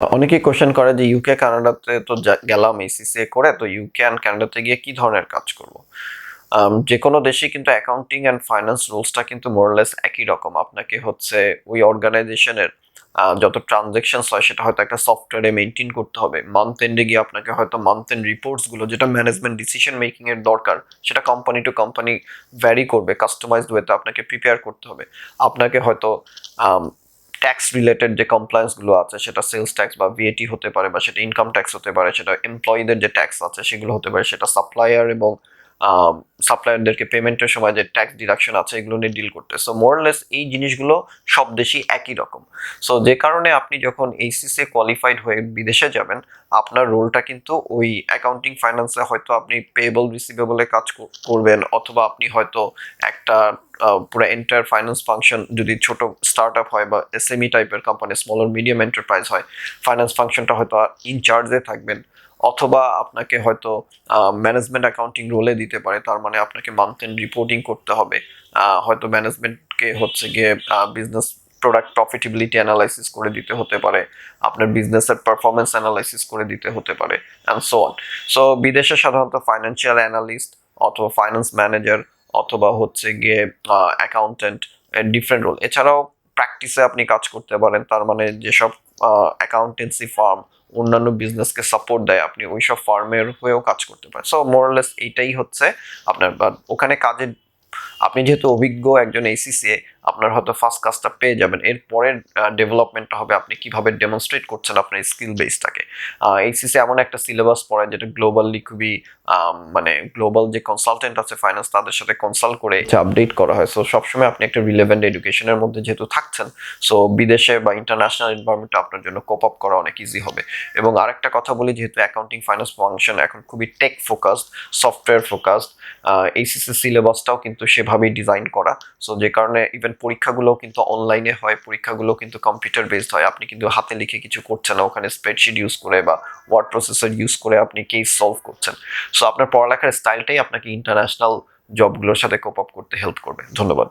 অনেকেই কোশ্চেন করে যে ইউকে কানাডাতে তো গেলাম এসিসিএ করে, তো ইউকে অ্যান্ড কানাডাতে গিয়ে কি ধরনের কাজ করব? যে কোনো দেশে কিন্তু অ্যাকাউন্টিং অ্যান্ড ফাইন্যান্স রুলসটা কিন্তু মোরলেস একই রকম। আপনাকে হচ্ছে ওই অর্গানাইজেশনের যত ট্রানজেকশনস হয়, সেটা হয়তো একটা সফটওয়্যারে মেনটেন করতে হবে। মান্থ এন্ডে গিয়ে আপনাকে হয়তো মান্থ এন্ড রিপোর্টসগুলো যেটা ম্যানেজমেন্ট ডিসিশন মেকিংয়ের দরকার, সেটা কোম্পানি টু কোম্পানি ভ্যারি করবে। কাস্টমাইজড ওয়েতে আপনাকে প্রিপেয়ার করতে হবে। আপনাকে হয়তো ট্যাক্স রিলেটেড যে কমপ্লায়েন্সগুলো আছে, সেটা সেলস ট্যাক্স বা ভিএটি হতে পারে বা সেটা ইনকাম ট্যাক্স হতে পারে, সেটা এমপ্লয়ীদের যে ট্যাক্স আছে, সেগুলো হতে পারে, সেটা সাপ্লায়ার এবং সাপ্লায়ারদেরকে পেমেন্টের সময় যে ট্যাক্স ডিডাকশন আছে, এগুলো নিয়ে ডিল করতে সো মোরলেস এই জিনিসগুলো সব দেশই একই রকম। সো যে কারণে আপনি যখন এইচসিসি কোয়ালিফাইড হয়ে বিদেশে যাবেন, আপনার রোলটা কিন্তু ওই অ্যাকাউন্টিং ফাইন্যান্সে হয়তো আপনি পেয়েবল রিসিভেবলে কাজ করবেন, অথবা আপনি হয়তো একটা পুরো এন্টায়ার ফাইন্যান্স ফাংশন যদি ছোট স্টার্ট আপ হয় বা এসএমই টাইপের কোম্পানি স্মল মিডিয়াম এন্টারপ্রাইজ হয় ফাইন্যান্স ফাংশনটা হয়তো ইনচার্জে থাকবেন। অথবা আপনাকে হয়তো ম্যানেজমেন্ট অ্যাকাউন্টিং রোলে দিতে পারে, তার মানে আপনাকে মান্থ এন্ড রিপোর্টিং করতে হবে। হয়তো ম্যানেজমেন্টকে হচ্ছে গিয়ে বিজনেস প্রোডাক্ট প্রফিটেবিলিটি অ্যানালাইসিস করে দিতে হতে পারে, আপনার বিজনেসের পারফরমেন্স অ্যানালাইসিস করে দিতে হতে পারে অ্যান্ড সো অন সো বিদেশে সাধারণত ফাইন্যান্সিয়াল অ্যানালিস্ট অথবা ফাইন্যান্স ম্যানেজার অথবা হচ্ছে গিয়ে অ্যাকাউন্টেন্ট ডিফারেন্ট রোল এছাড়াও প্র্যাকটিসে আপনি কাজ করতে পারেন, তার মানে যেসব অ্যাকাউন্টেন্সি ফার্ম অন্যান্য বিজনেসকে সাপোর্ট দেয়, আপনি ওইসব ফার্মের হয়েও কাজ করতে পারেন। সো মোরলেস এইটাই হচ্ছে আপনার ওখানে কাজের, আপনি যেহেতু অভিজ্ঞ একজন এসিসিএ আপনার হয়তো ফার্স্ট কাজটা পেয়ে যাবেন। এর পরের ডেভেলপমেন্টটা হবে আপনি কীভাবে ডেমনস্ট্রেট করছেন আপনার স্কিল বেসটাকে এইসিসি এমন একটা সিলেবাস পড়ায় যেটা গ্লোবালি খুবই মানে গ্লোবাল যে কনসালটেন্ট আছে ফাইন্যান্স তাদের সাথে কনসাল্ট করে আপডেট করা হয়। সো সবসময় আপনি একটা রিলেভেন্ট এডুকেশনের মধ্যে যেহেতু থাকছেন সো বিদেশে বা ইন্টারন্যাশনাল এনভায়রনমেন্টে আপনার জন্য কোপ আপ করা অনেক ইজি হবে। এবং আরেকটা কথা বলি, যেহেতু অ্যাকাউন্টিং ফাইন্যান্স ফাংশন এখন খুবই টেক ফোকাসড সফটওয়্যার ফোকাসড এইসিসি সিলেবাসটাও কিন্তু সেভাবেই ডিজাইন করা। সো যে কারণে ইভেন পরীক্ষাগুলোও কিন্তু অনলাইনে হয়, পরীক্ষাগুলো কিন্তু কম্পিউটার বেসড হয়। আপনি কিন্তু হাতে লিখে কিছু করছেন না, ওখানে স্প্রেডশিট ইউজ করে বা ওয়ার্ড প্রসেসর ইউজ করে আপনি কেস সলভ করছেন। সো আপনার পড়ালেখার স্টাইলটাই আপনাকে ইন্টারন্যাশনাল জবগুলোর সাথে কোপ আপ করতে হেল্প করবে। ধন্যবাদ।